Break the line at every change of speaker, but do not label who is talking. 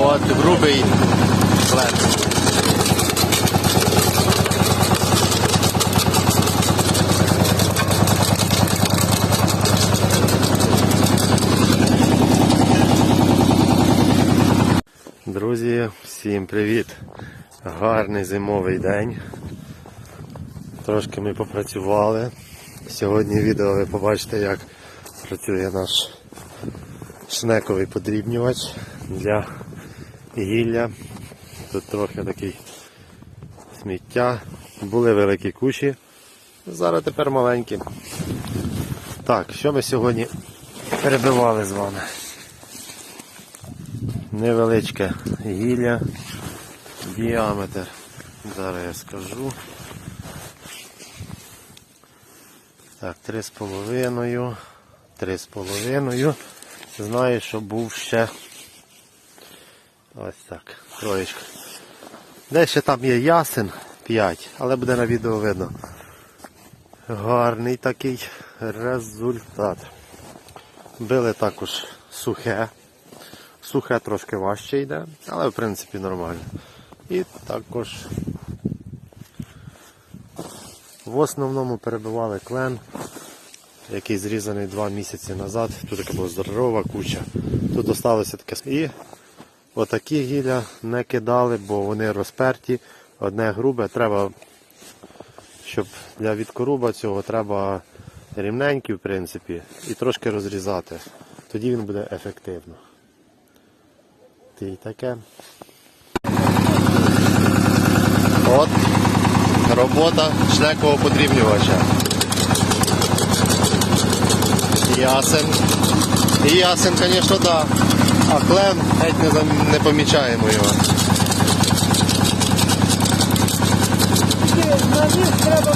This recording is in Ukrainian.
От, грубий клен. Друзі, всім привіт! Гарний зимовий день. Трошки ми попрацювали. Сьогодні відео ви побачите, як працює наш шнековий подрібнювач для гілля. Тут трохи такий сміття. Були великі кущі, зараз тепер маленькі. Так, що ми сьогодні перебивали з вами? Невеличке гілля, діаметр. Зараз я скажу. Так, три з половиною, три з половиною. Знаю, що був ще ось так, троєчка. Десь ще там є ясен 5, але буде на відео видно. Гарний такий результат. Били також сухе. Сухе трошки важче йде, але в принципі нормально. І також в основному перебивали клен, який зрізаний два місяці назад. Тут така була здорова куча. Тут залишилося таке. І отакі гілля не кидали, бо вони розперті. Одне грубе, треба, щоб для відкоруба цього треба рівненький, в принципі, і трошки розрізати. Тоді він буде ефективно. Ти таке. От робота шлякового подрібнювача. Ясен. І ясен, звісно, да. А клен геть не, не помічаємо його.
На них треба